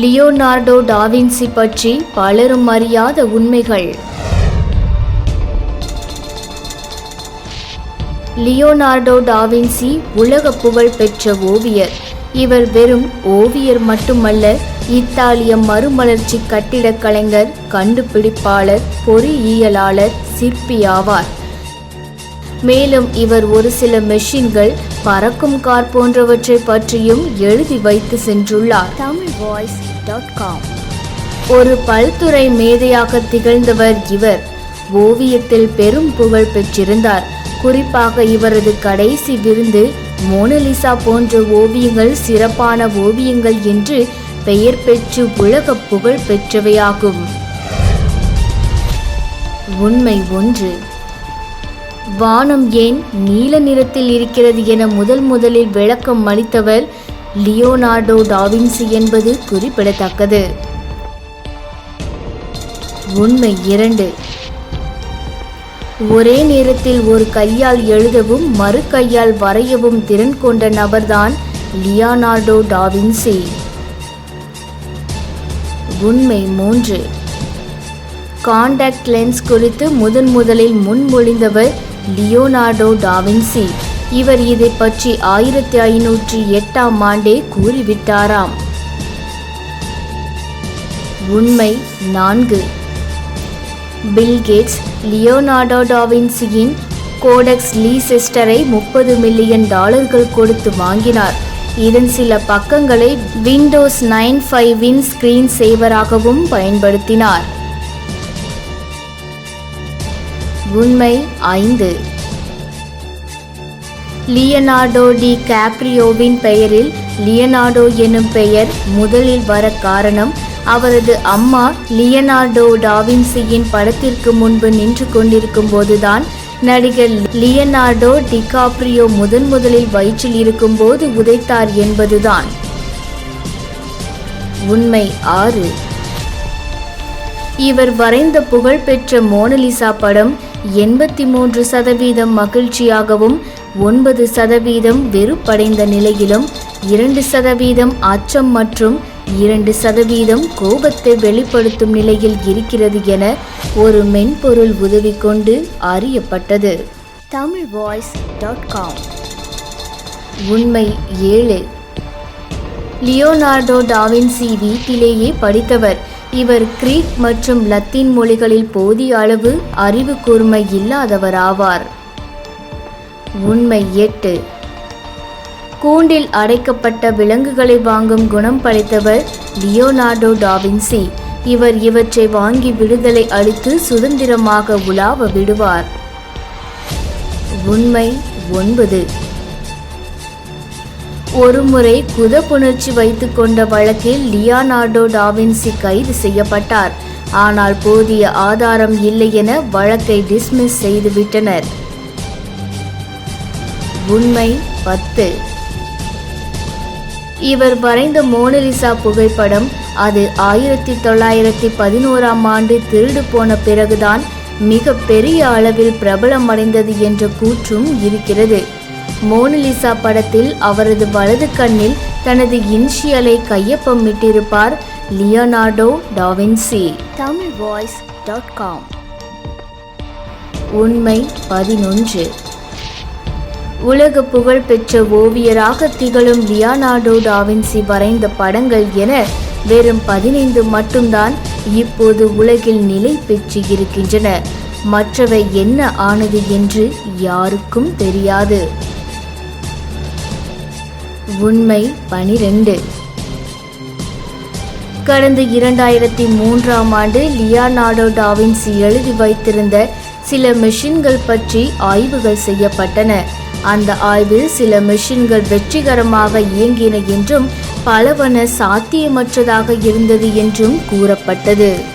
Leonardo da Vinci பற்றி பலரும் அறியாத உண்மைகள். லியோனார்டோ டாவின்சி உலக புகழ் பெற்ற ஓவியர். இவர் வெறும் ஓவியர் மட்டுமல்ல இத்தாலிய மறுமலர்ச்சி கட்டிடக் கலைஞர் கண்டுபிடிப்பாளர் பொறியியலாளர் சிற்பி ஆவார் மேலும் இவர் ஒரு சில மெஷின்கள் பறக்கும் கார் போன்றவற்றை பற்றியும் எழுதி வைத்து சென்றுள்ளார். Tamil voice dot com. ஒரு பல்துறை மேதையாக திகழ்ந்தவர் இவர். ஓவியத்தில் பெரும் புகழ் பெற்றிருந்தார். குறிப்பாக இவரது கடைசி விருந்து மோனலிசா போன்ற ஓவியங்கள் சிறப்பான ஓவியங்கள் என்று பெயர் பெற்று உலக புகழ் பெற்றவையாகும். உண்மை ஒன்று. வானம் ஏன் நீல நிறத்தில் இருக்கிறது என முதல் முதலில் விளக்கம் அளித்தவர் லியோனார்டோ டாவின்சி என்பது குறிப்பிடத்தக்கது. உண்மை இரண்டு. ஒரே நேரத்தில் ஒரு கையால் எழுதவும் மறு கையால் வரையவும் திறன் கொண்ட நபர்தான் லியோனார்டோ டாவின்சி. உண்மை மூன்று. காண்டாக்ட் லென்ஸ் குறித்து முதன் முதலில் முன்மொழிந்தவர் லியோனார்டோ டாவின்சி இவர் இதை பற்றி ஆயிரத்தி ஐநூற்றி எட்டாம் ஆண்டே கூறிவிட்டாராம். உண்மை நான்கு. பில்கேட்ஸ் லியோனார்டோ டாவின்சியின் கோடெக்ஸ் லீசெஸ்டரை முப்பது மில்லியன் டாலர்கள் கொடுத்து வாங்கினார். இதன் சில பக்கங்களை விண்டோஸ் நைன் ஃபைவின் ஸ்கிரீன் சேவராகவும் பயன்படுத்தினார். உண்மை ஐந்து. லியனார்டோ டி காப்ரியோவின் பெயரில் லியனார்டோ எனும் பெயர் முதலில் வர காரணம் அவரது அம்மா லியனார்டோ டாவின்சியின் படத்திற்கு முன்பு நின்று கொண்டிருக்கும் போதுதான் நடிகர் லியனார்டோ டிகாப்ரியோ முதன் முதலில் வயிற்றில் இருக்கும்போது உதைத்தார் என்பதுதான். உண்மை ஆறு. இவர் வரைந்த புகழ்பெற்ற மோனலிசா படம் எண்பத்தி மூன்று சதவீதம் மகிழ்ச்சியாகவும் ஒன்பது சதவீதம் வெறுப்படைந்த நிலையிலும் இரண்டு சதவீதம் அச்சம் மற்றும் இரண்டு சதவீதம் கோபத்தை வெளிப்படுத்தும் நிலையில் இருக்கிறது என ஒரு மென்பொருள் உதவி கொண்டு அறியப்பட்டது. Tamil voice dot com. உண்மை ஏழு லியோனார்டோ டாவின்சி வீட்டிலேயே படித்தவர். இவர் கிரீக் மற்றும் லத்தீன் மொழிகளில் போதிய அளவு அறிவு கூர்மை இல்லாதவராவார். உண்மை எட்டு. கூண்டில் அடைக்கப்பட்ட விலங்குகளை வாங்கும் குணம் படைத்தவர் லியோனார்டோ டாவின்சி இவர் இவற்றை வாங்கி விடுதலை அளித்து சுதந்திரமாக உலாவ விடுவார். உண்மை ஒன்பது. ஒருமுறை குதப்புணர்ச்சி வைத்து கொண்ட வழக்கில் லியானார்டோ டாவின்சி கைது செய்யப்பட்டார். ஆனால் போதிய ஆதாரம் இல்லை என வழக்கை டிஸ்மிஸ் செய்துவிட்டனர் உண்மை பத்து. இவர் வரைந்த மோனலிசா புகைப்படம் அது ஆயிரத்தி தொள்ளாயிரத்தி பதினோராம் ஆண்டு திருடு போன பிறகுதான் மிக பெரிய அளவில் பிரபலமடைந்தது என்ற கூற்றும் இருக்கிறது. மோனலிசா படத்தில் அவரது வலது கண்ணில் தனது இன்ஷியலை கையொப்பமிட்டிருப்பார் Leonardo da Vinci Tamil voice dot com. உண்மை பதினொன்று. உலக புகழ் பெற்ற ஓவியராக திகழும் லியோனார்டோ டாவின்சி வரைந்த படங்கள் என வெறும் பதினைந்து மட்டும்தான் இப்போது உலகில் நிலை பெற்று இருக்கின்றன. மற்றவை என்ன ஆனது என்று யாருக்கும் தெரியாது. உண்மை பனிரெண்டு. கடந்த இரண்டாயிரத்தி மூன்றாம் ஆண்டு லியானார்டோ டாவின்சி எழுதி வைத்திருந்த சில மெஷின்கள் பற்றி ஆய்வுகள் செய்யப்பட்டன. அந்த ஆய்வில் சில மெஷின்கள் வெற்றிகரமாக இயங்கின என்றும் பலவன சாத்தியமற்றதாக இருந்தது என்றும் கூறப்பட்டது.